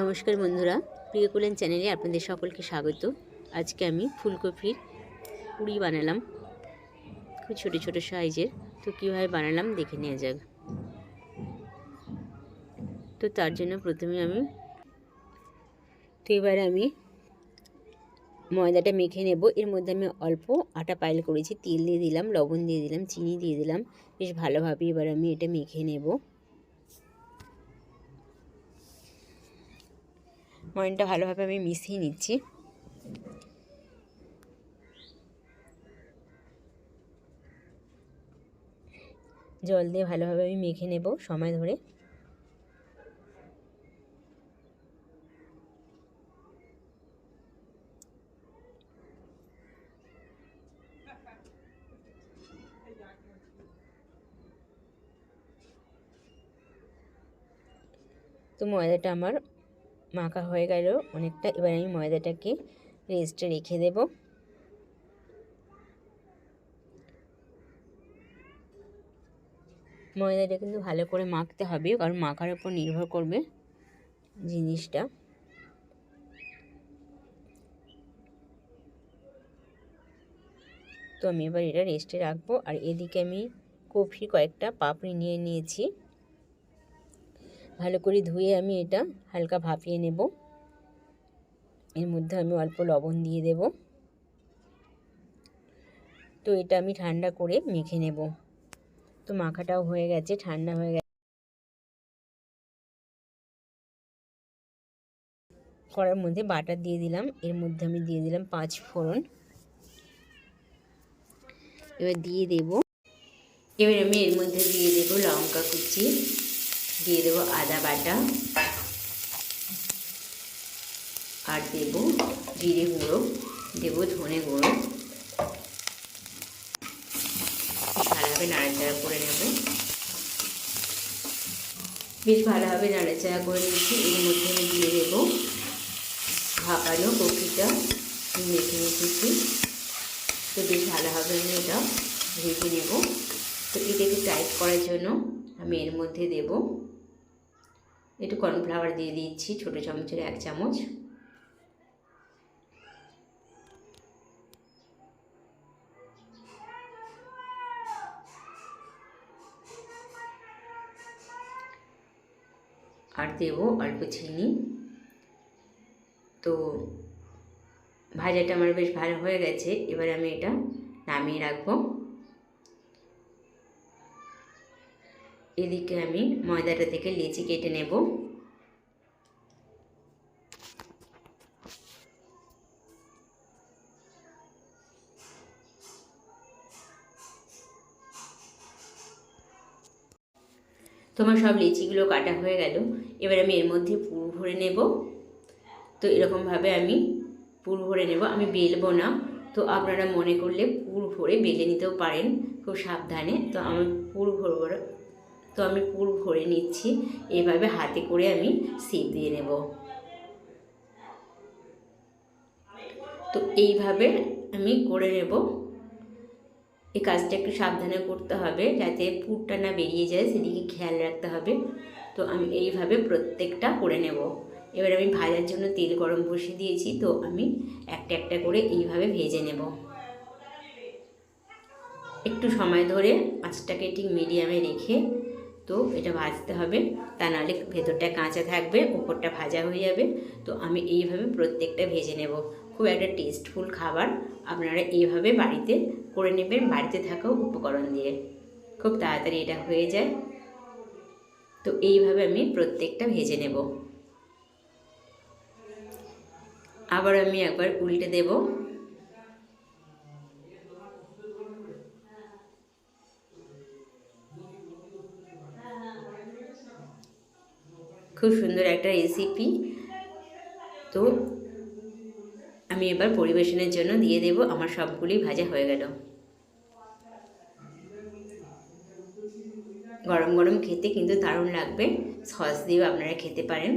নমস্কার বন্ধুরা, প্রিয় কুলেন চ্যানেলে আপনাদের সকলকে স্বাগত। আজকে আমি ফুলকপির পুরি বানালাম, খুব ছোটো ছোটো সাইজের। তো কীভাবে বানালাম দেখে নেওয়া যাক। তো তার জন্য প্রথমে আমি, তো এবার আমি ময়দাটা মেখে নেব। এর মধ্যে আমি অল্প আটা পাইল করেছি, তেল দিয়ে দিলাম, লবণ দিয়ে দিলাম, চিনি দিয়ে দিলাম। বেশ ভালোভাবে এবার আমি এটা মেখে নেব। ময়নটা ভালোভাবে আমি মিশিয়ে নিচ্ছি। জল দিয়ে ভালোভাবে আমি মেখে নেব সময় ধরে। তো ময়দাটা আমার মাখা হয়ে গেল। অনেকটা, এবার আমি ময়দাটাকে রেস্টে রেখে দেব। ময়দাটা কিন্তু ভালো করে মাখতে হবে, কারণ মাখার উপর নির্ভর করবে জিনিসটা। তো আমি এবার এটা রেস্টে রাখব। আর এদিকে আমি কফি কয়েকটা পাপড়ি নিয়ে নিয়েছি। ভালো করে ধুয়ে আমি এটা হালকা ভাপিয়ে নেব। এর মধ্যে আমি অল্প লবণ দিয়ে দেব। তো এটা আমি ঠান্ডা করে মেখে নেব। তো মাখাটাও হয়ে গেছে, ঠান্ডা হয়ে গেছে। কড়ার মধ্যে বাটার দিয়ে দিলাম, এর মধ্যে আমি দিয়ে দিলাম পাঁচ ফোড়ন। এবার দিয়ে দেব। এবার আমি এর মধ্যে দিয়ে দেব লঙ্কা কুচি। দিয়ে দেবো আদা বাটা। আর দেব জিরে গুঁড়ো, দেবো ধনে গুঁড়ো। ভালোভাবে নাড়াচাড়া করে নেব। বেশ ভালোভাবে নাড়াচাড়া করে নিচ্ছি এর মধ্যে আমি দিয়ে দেবো ভাপানো কপিটা। মেখে রেখেছি তো বেশ ভালোভাবে আমি এটা ভেজে নেব। তো এটাকে টাইট করার জন্য আমি এর মধ্যে দেব একটু কর্নফ্লাওয়ার দিয়ে দিচ্ছি, ছোটো চামচের এক চামচ। আর দেব অল্প চিনি। তো ভাজাটা আমার বেশ ভালো হয়ে গেছে, এবার আমি এটা নামিয়ে রাখব। এদিকে আমি ময়দাটা থেকে লিচি কেটে নেব। তোমার সব লিচিগুলো কাটা হয়ে গেল। এবার আমি এর মধ্যে পুর ভরে নেব। তো এরকমভাবে আমি পুর ভরে নেব। আমি বেলবো না। তো আপনারা মনে করলে পুর ভরে বেলে নিতেও পারেন। খুব সাবধানে। তো আমার পুর ভরে তো আমি পুর ভরে নিচ্ছি। এভাবে হাতে করে আমি সিপ দিয়ে নেব। তো এইভাবে আমি করে নেব। এই কাজটা একটু সাবধানে করতে হবে যাতে পুরটা না বেরিয়ে যায়, সেদিকে খেয়াল রাখতে হবে। তো আমি এইভাবে প্রত্যেকটা করে নেব। এবার আমি ভাজার জন্য তেল গরম বসিয়ে দিয়েছি, তো আমি একটা একটা করে এইভাবে ভেজে নেব। একটু সময় ধরে আঁচটাকে ঠিক মিডিয়ামে রেখে তো এটা ভাজতে হবে। তা নাহলে ভেতরটা কাঁচা থাকবে উপরটা ভাজা হয়ে যাবে। তো আমি এইভাবে প্রত্যেকটা ভেজে নেব। খুব একটা টেস্টফুল খাবার আপনারা এইভাবে বাড়িতে করে নেবেন, বাড়িতে থাকা উপকরণ দিয়ে। খুব তাড়াতাড়ি এটা হয়ে যায়। তো এইভাবে আমি প্রত্যেকটা ভেজে নেব। আবার আমি একবার উল্টে দেবো। খুব সুন্দর একটা রেসিপি তো আমি এবার পরিবেশনের জন্য দিয়ে দেব, আমার সবগুলি ভাজা হয়ে গেল। গরম গরম খেতে কিন্তু দারুণ লাগবে। সস দিয়েও আপনারা খেতে পারেন।